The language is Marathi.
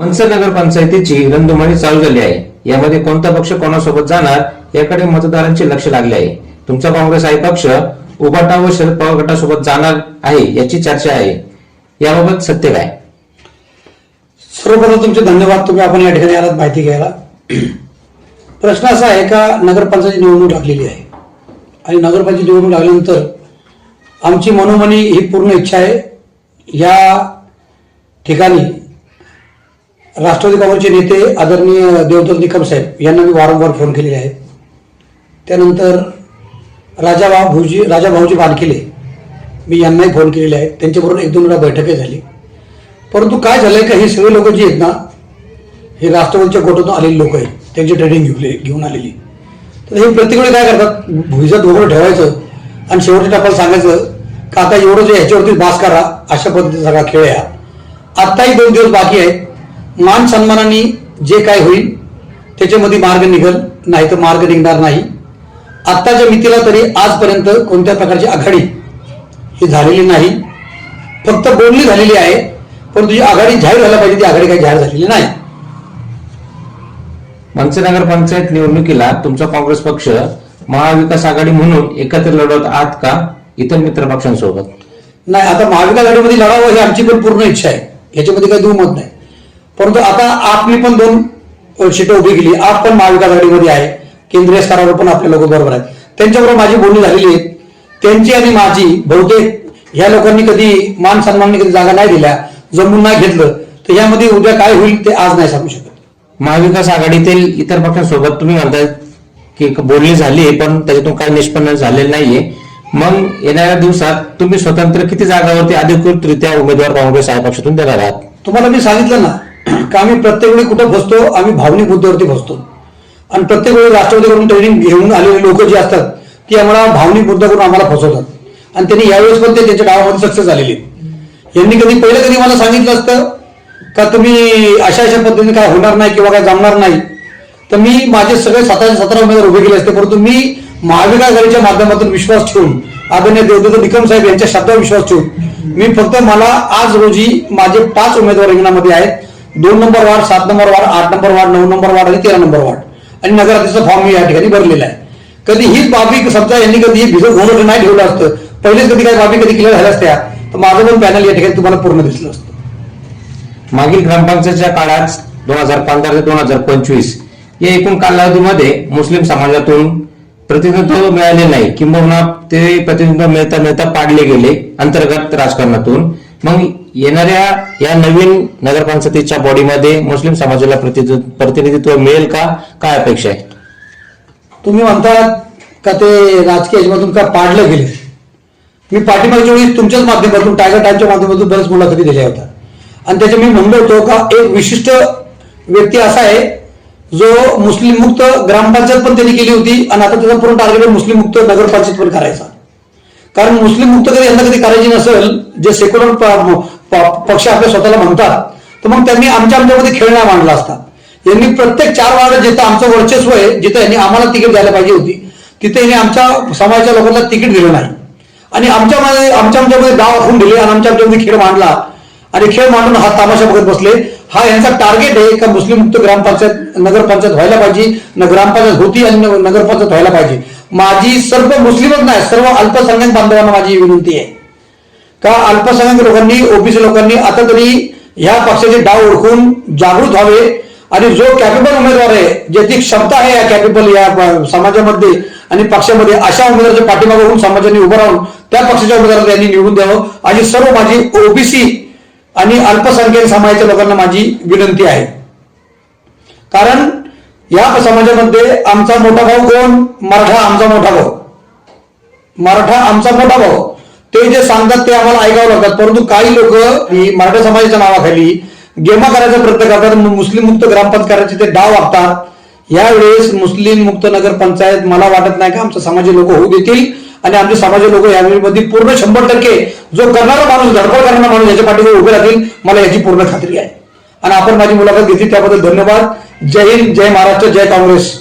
मनसे नगर पंचायतीची रणधुमाळी चालू झाली आहे. यामध्ये कोणता पक्ष कोणासोबत जाणार याकडे मतदारांचे लक्ष लागले आहे. तुमचा काँग्रेस आहे पक्ष उबाटा व शरद पवार गटासोबत जाणार आहे याची चर्चा आहे. याबाबत सत्य काय? सर्वप्रथम तुमचे धन्यवाद. तुम्ही आपण या ठिकाणी आलात माहिती घ्यायला. प्रश्न असा आहे का नगरपंचायत निवडणूक लागलेली आहे. आणि नगरपंचायत निवडणूक लागल्यानंतर आमची मनोमनी ही पूर्ण इच्छा आहे. या ठिकाणी राष्ट्रवादी काँग्रेसचे नेते आदरणीय देवदत्त निकम साहेब यांना मी वारंवार फोन केलेले आहेत. त्यानंतर राजा भाऊजी राजा भाऊजी बानकिले मी यांनाही फोन केलेले आहेत. त्यांच्याबरोबर एक दोन वेळा बैठकही झाली. परंतु काय झालं आहे का हे सगळे लोक जे आहेत ना हे राष्ट्रवादीच्या गोटातून आलेले लोक आहेत. त्यांची ट्रेनिंग घेऊन घेऊन आलेली. तर हे प्रत्येक काय करतात? भुईजात वगैरे ठेवायचं आणि शेवटच्या टप्प्यात सांगायचं का आता एवढं जे ह्याच्यावरती बास करा अशा पद्धतीचा सगळा खेळ आहे आत्ताही दोन दिवस बाकी आहेत. मान सन्मानाने जे काय होईल त्याच्यामध्ये मार्ग निघल नाही तर मार्ग निघणार नाही. आत्ताच्या मितीला तरी आजपर्यंत कोणत्या प्रकारची आघाडी ही झालेली नाही. फक्त बोलणी झालेली आहे परंतु जी आघाडी जाहीर व्हायला पाहिजे ती आघाडी काही जाहीर झालेली नाही. मनसे नगर पंचायत निवडणुकीला तुमचा काँग्रेस पक्ष महाविकास आघाडी म्हणून एकत्र लढवत आहात का? इतर मित्र पक्षांसोबत. नाही आता महाविकास आघाडीमध्ये लढावं ही आमची पण पूर्ण इच्छा आहे. याच्यामध्ये काही दुमत नाही. परंतु आता आपली पण दोन सीटं उभी केली. आप पण महाविकास आघाडीमध्ये आहे. केंद्रीय स्तरावर पण आपले लोक बरोबर आहेत. त्यांच्याबरोबर माझी बोलणी झालेली आहे. त्यांची आणि माझी बहुतेक ह्या लोकांनी कधी मान सन्मानने कधी जागा नाही दिल्या. जमून नाही घेतलं तर यामध्ये उद्या काय होईल ते आज नाही सांगू शकत. महाविकास आघाडीतील इतर पक्षांसोबत तुम्ही म्हणताय की बोलणी झाली आहे, पण त्याच्यातून काही निष्पन्न झालेलं नाहीये. मग येणाऱ्या दिवसात तुम्ही स्वतंत्र किती जागावरती अधिकृतरित्या उमेदवार काँग्रेस पक्षातून देणार आहात? तुम्हाला मी सांगितलं ना का आम्ही प्रत्येक वेळी कुठं बसतो आम्ही भावनिक मुद्द्यावरती बसतो. आणि प्रत्येक वेळी राष्ट्रवादीकडून ट्रेनिंग घेऊन आलेले लोक जी असतात ती आम्हाला भावनिक मुद्दा करून आम्हाला फसवतात. आणि त्यांनी यावेळेस पण ते त्यांच्या गावामध्ये सक्सेस झालेले. यांनी कधी पहिलं कधी मला सांगितलं असतं का तुम्ही अशा अशा पद्धतीने काय होणार नाही किंवा काय जमणार नाही. तर मी माझे सगळे सतराशे सतरा उमेदवार उभे केले असते परंतु मी महाविकास आघाडीच्या माध्यमातून विश्वास ठेवून आदरणीय देवदत्त निकम साहेब यांच्या शब्दावर विश्वास ठेवून मी फक्त मला आज रोजी माझे पाच उमेदवार रिंगणामध्ये आहेत. दोन नंबर वार्ड सात नंबर वार्ड आठ नंबर वार्ड नऊ नंबर वार्ड आणि तेरा नंबर वार्ड. आणि नगराध्यक्ष फॉर्म मी या ठिकाणी भरलेला आहे. कधी हीच बाबी समजा यांनी कधी भिजत घोडं नाही ठेवलं असतं पहिलेच कधी काही बाबी कधी क्लिअर झाल्या असत्या तर माझं पण पॅनल या ठिकाणी तुम्हाला पूर्ण दिसलं असतं. मागील ग्रामपंचायतच्या काळात दोन हजार पंधरा ते दोन हजार पंचवीस या एकूण कालावधीमध्ये मुस्लिम समाजातून प्रतिनिधित्व मिळाले नाही. किंबहुना ते प्रतिनिधित्व मिळता मिळता पाडले गेले अंतर्गत राजकारणातून. मग येणाऱ्या या नवीन नगरपंचायतीच्या बॉडीमध्ये मुस्लिम समाजाला प्रतिनिधि- प्रतिनिधित्व मिळेल का? काय अपेक्षा आहे? तुम्ही म्हणतात का ते राजकीय याच्यामधून का पाडलं गेले. मी पाठीमागच्या वेळी तुमच्याच माध्यमातून टायगर टाईमच्या माध्यमातून बऱ्याच मुलाखती दिल्या होत्या. आणि त्याच्या मी म्हणलो होतो का एक विशिष्ट व्यक्ती असा आहे जो मुस्लिम मुक्त ग्रामपंचायत पण त्यांनी केली होती आणि आता त्याचा पूर्ण टार्गेट मुस्लिम मुक्त नगरपंचायत पण करायचा. कारण मुस्लिम मुक्त कधी यांना कधी करायची नसेल जे सेक्युलर पक्ष आपल्या स्वतःला म्हणतात तर मग त्यांनी आमच्या आमच्यामध्ये खेळ नाही मांडला असता. यांनी प्रत्येक चार वार्ड जिथं आमचं वर्चस्व आहे जिथं यांनी आम्हाला तिकीट द्यायला पाहिजे होती तिथे यांनी आमच्या समाजाच्या लोकांना तिकीट दिलं नाही. आणि आमच्यामध्ये आमच्या आमच्यामध्ये डाव आखून दिले आणि आमच्या आमच्यामध्ये खेळ मांडला. आणि खेळ मांडून हा तमाशा बघत बसले. हा यांचा टार्गेट आहे. का मुस्लिम मुक्त ग्रामपंचायत नगरपंचायत व्हायला पाहिजे. ग्रामपंचायत होती आणि नगरपंचायत व्हायला पाहिजे. माझी सर्व मुस्लिमच नाही सर्व अल्पसंख्याक बांधवांना माझी विनंती आहे. का अल्पसंख्याक लोकांनी ओबीसी लोकांनी आता तरी ह्या पक्षाचे डाव ओळखून जागृत व्हावे आणि जो कॅपेबल उमेदवार आहे ज्याची क्षमता आहे या कॅपेबल या समाजामध्ये आणि पक्षामध्ये अशा उमेदवाराच्या पाठीमागे होऊन समाजाने उभं राहून त्या पक्षाच्या उमेदवाराला त्यांनी निवडून द्यावं. आणि सर्व माझी ओबीसी आणि अल्पसंख्याक समाजाच्या लोकांना माझी विनंती आहे. कारण या समाजामध्ये आमचा मोठा भाऊ कोण? मराठा आमचा मोठा भाऊ. मराठा आमचा मोठा भाऊ. ते जे सांगतात ते आम्हाला ऐकावं लागतात. परंतु काही लोक मराठा समाजाच्या नावाखाली गेमा करायचा प्रयत्न करतात. मुस्लिम मुक्त ग्रामपंचायत करायचे ते डाव वागतात. यावेळेस मुस्लिम मुक्त नगर पंचायत मला वाटत नाही का आमच्या समाजाचे लोक होऊ देतील. आणि आमचे समाजाचे लोक यावेळी पूर्ण शंभर टक्के जो करणारा माणूस धडपड करणारा माणूस याच्या पाठीवर उभे राहतील मला याची पूर्ण खात्री आहे. आणि आपण माझी मुलाखत घेतली त्याबद्दल धन्यवाद. जय हिंद जय महाराष्ट्र जय काँग्रेस.